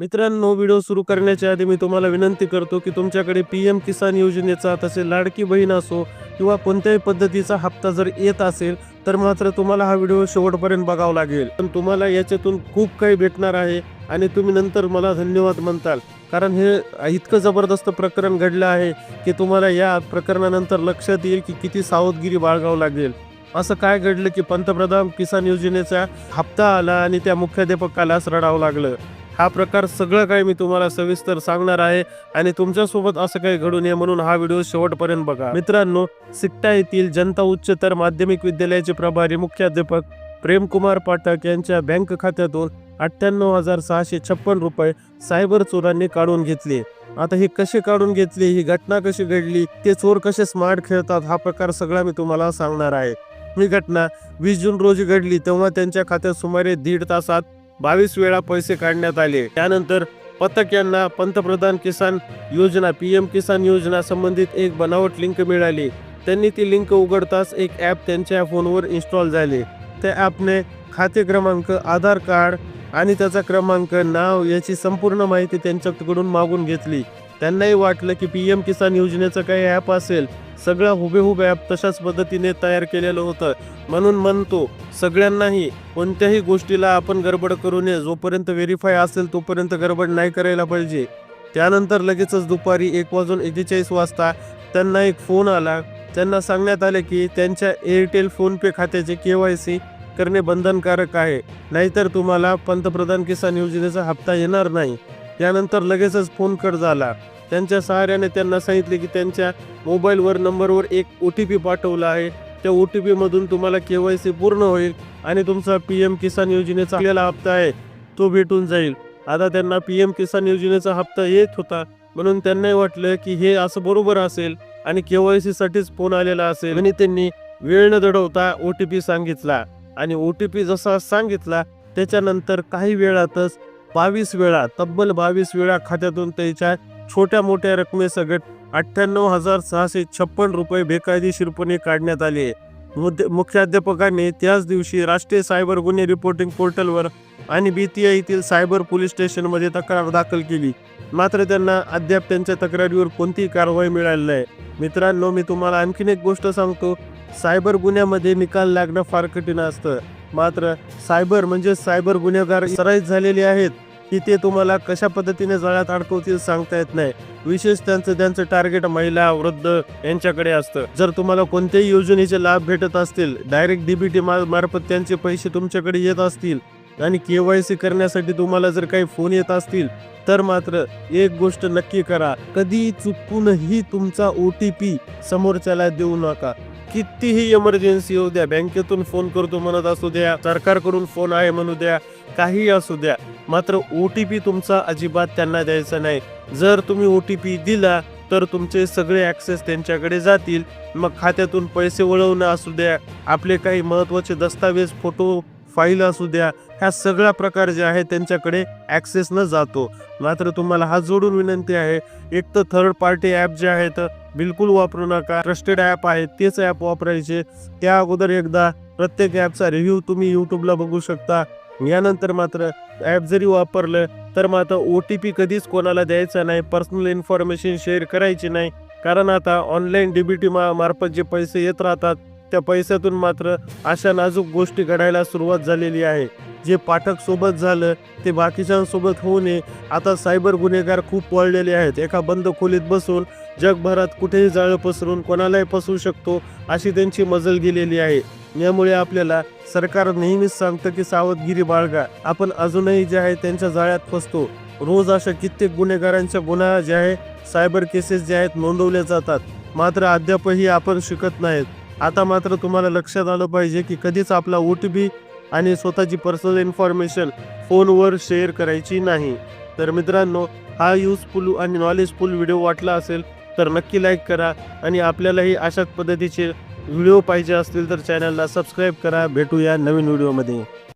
मित्रांनो व्हिडिओ सुरू करण्याच्या आधी मी तुम्हाला विनंती करतो की तुमच्याकडे पी एम किसान योजनेचा तसे लाडकी बहीण असो किंवा कोणत्याही पद्धतीचा हप्ता जर येत असेल तर मात्र तुम्हाला हा व्हिडिओ शेवटपर्यंत बघावा लागेल. पण तुम्हाला याच्यातून खूप काही भेटणार आहे आणि तुम्ही नंतर मला धन्यवाद म्हणताल. कारण हे इतकं जबरदस्त प्रकरण घडलं आहे की तुम्हाला या प्रकरणानंतर लक्षात येईल की किती सावधगिरी बाळगावं लागेल. असं काय घडलं की पंतप्रधान किसान योजनेचा हप्ता आला आणि त्या मुख्याध्यापकालाच रडावं लागलं. हा प्रकार सगळं काही मी तुम्हाला सविस्तर सांगणार आहे आणि तुमच्यासोबत असं काही घडू नये म्हणून हा व्हिडिओ शेवटपर्यंत बघा. मित्रांनो सिट्टा येथील जनता उच्चतर माध्यमिक विद्यालयाचे प्रभारी मुख्याध्यापक प्रेमकुमार पाठक यांच्या बँक खात्यातून अठ्ठ्याण्णव हजार सहाशे छप्पन रुपये सायबर चोरांनी काढून घेतले. आता हे कसे काढून घेतले ही घटना कशी घडली ते चोर कसे स्मार्ट खेळतात हा प्रकार सगळा मी तुम्हाला सांगणार आहे. ही घटना वीस जून रोजी घडली तेव्हा त्यांच्या खात्यात सुमारे दीड तासात बावीस वेळा पैसे काढण्यात आले. त्यानंतर पथक यांना पंतप्रधान किसान योजना पी एम किसान योजना संबंधित एक बनावट लिंक मिळाली. त्यांनी ती लिंक उघडताच एक ॲप त्यांच्या फोनवर इन्स्टॉल झाले. त्या ॲपने खाते क्रमांक आधार कार्ड आणि त्याचा क्रमांक नाव याची संपूर्ण माहिती त्यांच्याकडून मागून घेतली. त्यांनाही वाटलं की पी एम किसान योजनेचं काही ॲप असेल सगळं हुबेहूब ॲप तशाच पद्धतीने तयार केलेलं होतं. म्हणून म्हणतो सगळ्यांनाही कोणत्याही गोष्टीला आपण गडबड करू नये. जोपर्यंत व्हेरीफाय असेल तोपर्यंत गडबड नाही करायला पाहिजे. त्यानंतर लगेचच दुपारी एक वाजून एकेचाळीस वाजता त्यांना एक फोन आला. त्यांना सांगण्यात आले की त्यांच्या एअरटेल फोनपे खात्याचे के वाय सी करणे बंधनकारक आहे. नाहीतर तुम्हाला पंतप्रधान किसान योजनेचा हप्ता येणार नाही. त्यानंतर लगेचच फोन कट झाला. त्यांच्या सहाऱ्याने त्यांना सांगितले की त्यांच्या मोबाईलवर नंबरवर एक ओ टी पी पाठवला आहे. त्या ओ टी पीमधून तुम्हाला के वाय सी पूर्ण होईल आणि तुमचा पी एम किसान योजनेचा आपल्याला हप्ता आहे तो भेटून जाईल. आता त्यांना पी एम किसान योजनेचा हप्ता येत होता. म्हणून त्यांनाही वाटलं की हे असं बरोबर असेल आणि के वाय सीसाठीच फोन आलेला असेल. आणि त्यांनी वेळ न दडवता ओ टी पी सांगितला. आणि ओ टी पी जसा सांगितला त्याच्यानंतर काही वेळातच बावीस वेळा तब्बल बावीस वेळा खात्यातून त्याच्या छोट्या मोठ्या रकमेसकट अठ्ठ्याण्णव हजार सहाशे छप्पन रुपये बेकायदेशीरपणे काढण्यात आले. मुद्दे- मुख्याध्यापकाने त्याच दिवशी राष्ट्रीय सायबर गुन्हे रिपोर्टिंग पोर्टलवर आणि बीटीआय येथील सायबर पोलीस स्टेशनमध्ये तक्रार दाखल केली. मात्र त्यांना अद्याप त्यांच्या तक्रारीवर कोणतीही कारवाई मिळाली नाही. मित्रांनो मी तुम्हाला आणखीन एक गोष्ट सांगतो. सायबर गुन्ह्यामध्ये निकाल लागणं फार कठीण असतं. मात्र सायबर म्हणजे सायबर गुन्हेगार सराईत झालेले आहेत की ते तुम्हाला कशा पद्धतीने जळ्यात अडकवतील सांगता येत नाही. विशेष त्यांचं त्यांचं टार्गेट महिला वृद्ध यांच्याकडे असतं. जर तुम्हाला कोणत्याही योजनेचे लाभ भेटत असतील डायरेक्ट डीबीटी मार्फत त्यांचे पैसे तुमच्याकडे येत असतील आणि के वाय सी करण्यासाठी तुम्हाला जर काही फोन येत असतील तर मात्र एक गोष्ट नक्की करा. कधी चुकूनही तुमचा ओ टी पी समोरच्याला देऊ नका. कितीही इमर्जन्सी येऊ द्या बँकेतून फोन करतो म्हणत असू द्या सरकारकडून फोन आहे म्हणू द्या काही असू द्या मात्र ओ टी पी तुमचा अजिबात त्यांना द्यायचा नाही. जर तुम्ही ओ टी पी दिला तर तुमचे सगळे ॲक्सेस त्यांच्याकडे जातील. मग खात्यातून पैसे वळवणं असू द्या आपले काही महत्त्वाचे दस्तावेज फोटो फाईल असू द्या ह्या सगळ्या प्रकार जे आहे त्यांच्याकडे ॲक्सेस न जातो. मात्र तुम्हाला हात जोडून विनंती आहे एक तर थर्ड पार्टी ॲप जे आहेत बिलकुल वापरू नका. ट्रस्टेड ॲप आहे तेच ॲप वापरायचे. त्या अगोदर एकदा प्रत्येक ॲपचा रिव्ह्यू तुम्ही यूट्यूबला बघू शकता. यानंतर मात्र ॲप जरी वापरलं तर मात्र ओ टी पी कधीच कोणाला द्यायचा नाही. पर्सनल इन्फॉर्मेशन शेअर करायची नाही. कारण आता ऑनलाईन डीबीटी मा मार्फत जे पैसे येत राहतात त्या पैशातून मात्र अशा नाजूक गोष्टी घडायला सुरुवात झालेली आहे. जे पाठक सोबत झालं ते बाकीच्यांसोबत होऊ नये. आता सायबर गुन्हेगार खूप वळलेले आहेत. एका बंद खोलीत बसून जगभरात कुठेही जाळं पसरून कोणालाही फसवू शकतो अशी त्यांची मजल गेलेली आहे. यामुळे आपल्याला सरकार नेहमीच सांगतं की सावधगिरी बाळगा. आपण अजूनही जे आहे त्यांच्या जाळ्यात फसतो. रोज अशा कित्येक गुन्हेगारांच्या गुन्हा जे आहे सायबर केसेस जे आहेत नोंदवल्या जातात. मात्र अद्यापही आपण शिकत नाहीत. आता मात्र तुम्हाला लक्षात आलं पाहिजे की कधीच आपला ओ टी पी आणि स्वतःची पर्सनल इन्फॉर्मेशन फोनवर शेअर करायची नाही. तर मित्रांनो हा यूजफुल आणि नॉलेजफुल व्हिडिओ वाटला असेल तर नक्की लाईक करा आणि आपल्यालाही अशाच पद्धतीचे व्हिडिओ पाहिजे असतील तर चॅनलला सबस्क्राईब करा. भेटूया नवीन व्हिडिओमध्ये